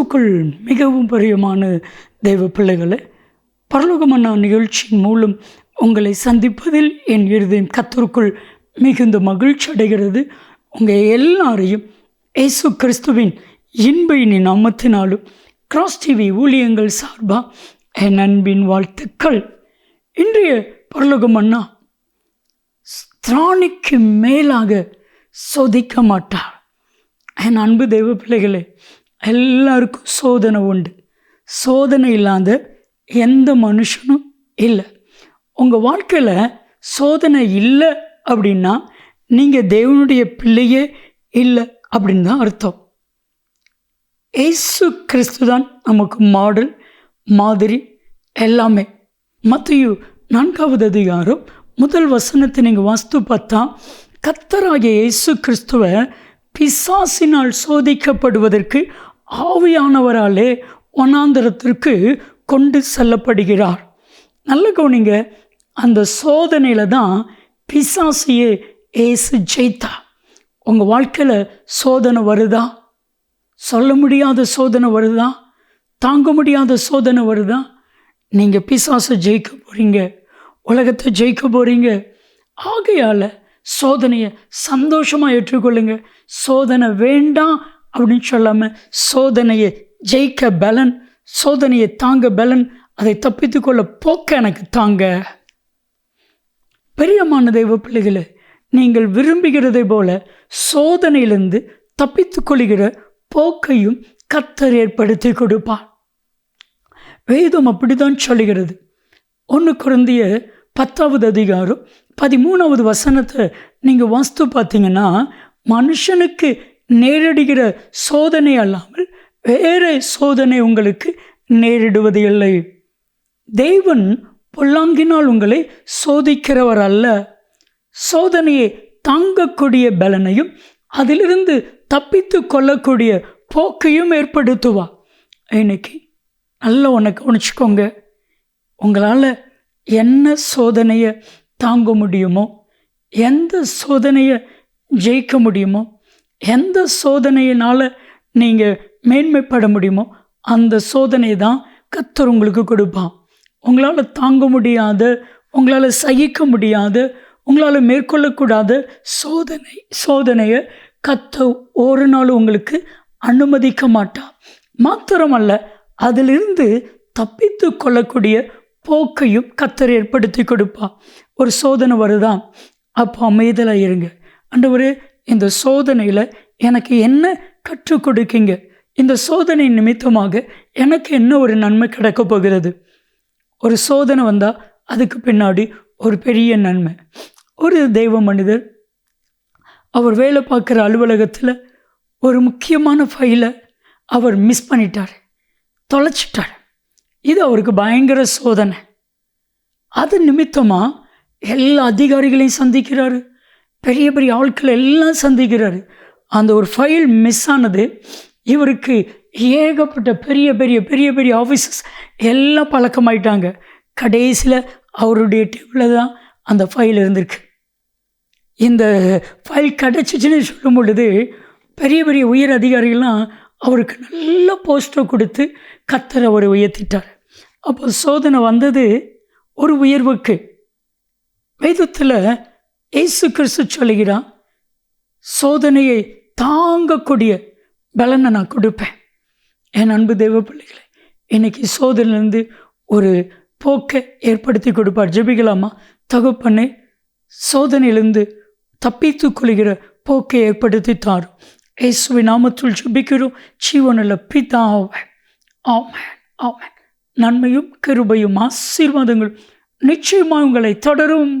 கிறிஸ்துவுக்குள் மிகவும் பிரியமான தெய்வ பிள்ளைகளே பரலோகமன்னா நிகழ்ச்சியின் மூலம் உங்களை சந்திப்பதில் என் இருதயம் கத்தருக்குள் மிகுந்த மகிழ்ச்சி அடைகிறது. உங்கள் எல்லாரையும் இயேசு கிறிஸ்துவின் இன்பையினி நாமத்தினாலும் கிராஸ் டிவி ஊழியங்கள் சார்பாக என் அன்பின் வாழ்த்துக்கள். இன்றைய பரலோகமன்னா திராணிக்கு மேலாக சோதிக்க மாட்டார். என் அன்பு தெய்வ பிள்ளைகளே எல்லாருக்கும் சோதனை உண்டு. சோதனை இல்லாத எந்த மனுஷனும் இல்லை. உங்கள் வாழ்க்கையில் சோதனை இல்லை அப்படின்னா நீங்கள் தேவனுடைய பிள்ளையே இல்லை அப்படின்னு தான் அர்த்தம். ஏசு கிறிஸ்து தான் நமக்கு மாடல் மாதிரி எல்லாமே. மத்தையு நான்காவது அதிகாரம் முதல் வசனத்தை நீங்கள் வாஸ்து பார்த்தா கத்தராகிய இயேசு கிறிஸ்துவ பிசாசினால் சோதிக்கப்படுவதற்கு ஆவியானவராலே வனாந்தரத்திற்கு கொண்டு செல்லப்படுகிறார். நல்ல கவனிங்க அந்த சோதனையில் தான் பிசாசியே ஏசு ஜெயித்தா. உங்கள் வாழ்க்கையில் சோதனை வருதா? சொல்ல முடியாத சோதனை வருதா? தாங்க முடியாத சோதனை வருதா? நீங்கள் பிசாசை ஜெயிக்க போகிறீங்க உலகத்தை ஜெயிக்க போகிறீங்க ஆகையால் சோதனையை சந்தோஷமாக ஏற்றுக்கொள்ளுங்க. சோதனை வேண்டாம் அப்படின்னு சொல்லாமல் சோதனையை ஜெயிக்க பலன் சோதனையை தாங்க பலன் அதை தப்பித்துக்கொள்ள போக்க எனக்கு தாங்க. பெரியமான தெய்வ பிள்ளைகளை நீங்கள் விரும்புகிறதை போல சோதனையிலிருந்து தப்பித்து கொள்கிற போக்கையும் கத்தர் ஏற்படுத்தி கொடுப்பார். வேதம் அப்படிதான் சொல்லுகிறது. ஒன்று குழந்தைய பத்தாவது அதிகாரம் பதிமூணாவது வசனத்தை நீங்கள் வாஸ்து பார்த்தீங்கன்னா மனுஷனுக்கு நேரிடுகிற சோதனை அல்லாமல் வேறு சோதனை உங்களுக்கு நேரிடுவது இல்லை தேவன் பொல்லாங்கினால் உங்களை சோதிக்கிறவர் அல்ல. சோதனையை தாங்கக்கூடிய பலனையும் அதிலிருந்து தப்பித்து கொள்ளக்கூடிய போக்கையும் ஏற்படுத்துவா. இன்னைக்கு நல்லா உனக்கு கவனிச்சுக்கோங்க. உங்களால் என்ன சோதனையை தாங்க முடியுமோ எந்த சோதனையை ஜெயிக்க முடியுமோ எந்த சோதனையினால் நீங்கள் மேன்மைப்பட முடியுமோ அந்த சோதனை தான் கத்தர் உங்களுக்கு கொடுப்பான். உங்களால் தாங்க முடியாது உங்களால் சகிக்க முடியாது உங்களால் மேற்கொள்ளக்கூடாத சோதனை சோதனையை கத்த ஒரு நாள் உங்களுக்கு அனுமதிக்க மாட்டான் மாத்திரமல்ல அதிலிருந்து தப்பித்து கொள்ளக்கூடிய போக்கையும் கத்தர் ஏற்படுத்தி கொடுப்பா ஒரு சோதனை வருதான். அப்போ அமைதலாக இருங்க. அண்டவரே இந்த சோதனையில் எனக்கு என்ன கற்றுக் கொடுக்கீங்க? இந்த சோதனை நிமித்தமாக எனக்கு என்ன ஒரு நன்மை கிடைக்க போகிறது? ஒரு சோதனை வந்தால் அதுக்கு பின்னாடி ஒரு பெரிய நன்மை. ஒரு தெய்வ மனிதர் அவர் வேலை பார்க்குற அலுவலகத்தில் ஒரு முக்கியமான ஃபைலை அவர் மிஸ் பண்ணிட்டார். தொலைச்சிட்டார். இது அவருக்கு பயங்கர சோதனை. அது நிமித்தமாக எல்லா அதிகாரிகளையும் சந்திக்கிறாரு. பெரிய பெரிய ஆட்கள் எல்லாம் சந்திக்கிறாரு. அந்த ஒரு ஃபைல் மிஸ் ஆனது. இவருக்கு ஏகப்பட்ட பெரிய பெரிய பெரிய பெரிய ஆஃபீஸஸ் எல்லாம் பழக்கமாயிட்டாங்க. கடைசியில் அவருடைய டேபிளில் தான் அந்த ஃபைல் இருந்திருக்கு. இந்த ஃபைல் கிடச்சிச்சின்னு சொல்லும் பொழுது பெரிய பெரிய உயர் அதிகாரிகள்லாம் அவருக்கு நல்ல போஸ்ட்டை கொடுத்து கத்தர் அவரை உயர்த்திட்டார். அப்போ சோதனை வந்தது ஒரு உயர்வுக்கு. வேதத்தில் இயேசு கிறிஸ்து சொல்லுகிறான் சோதனையை தாங்கக்கூடிய பலனை நான் கொடுப்பேன். என் அன்பு தெய்வ பிள்ளைகளை இன்னைக்கு சோதனையிலேருந்து ஒரு போக்கை ஏற்படுத்தி கொடுப்பார். ஜெபிக்கலாமா? தகுப்பண்ணே சோதனையிலிருந்து தப்பித்து கொள்கிற போக்கை ஏற்படுத்தி தாரும் இயேசுவை நாமத்துள் ஜெபிக்கிறோம். ஜீவனில் பிதாவை ஆமேன் ஆமேன். நன்மையும் கிருபையும் ஆசீர்வாதங்களும் நிச்சயமாக உங்களை தொடரும்.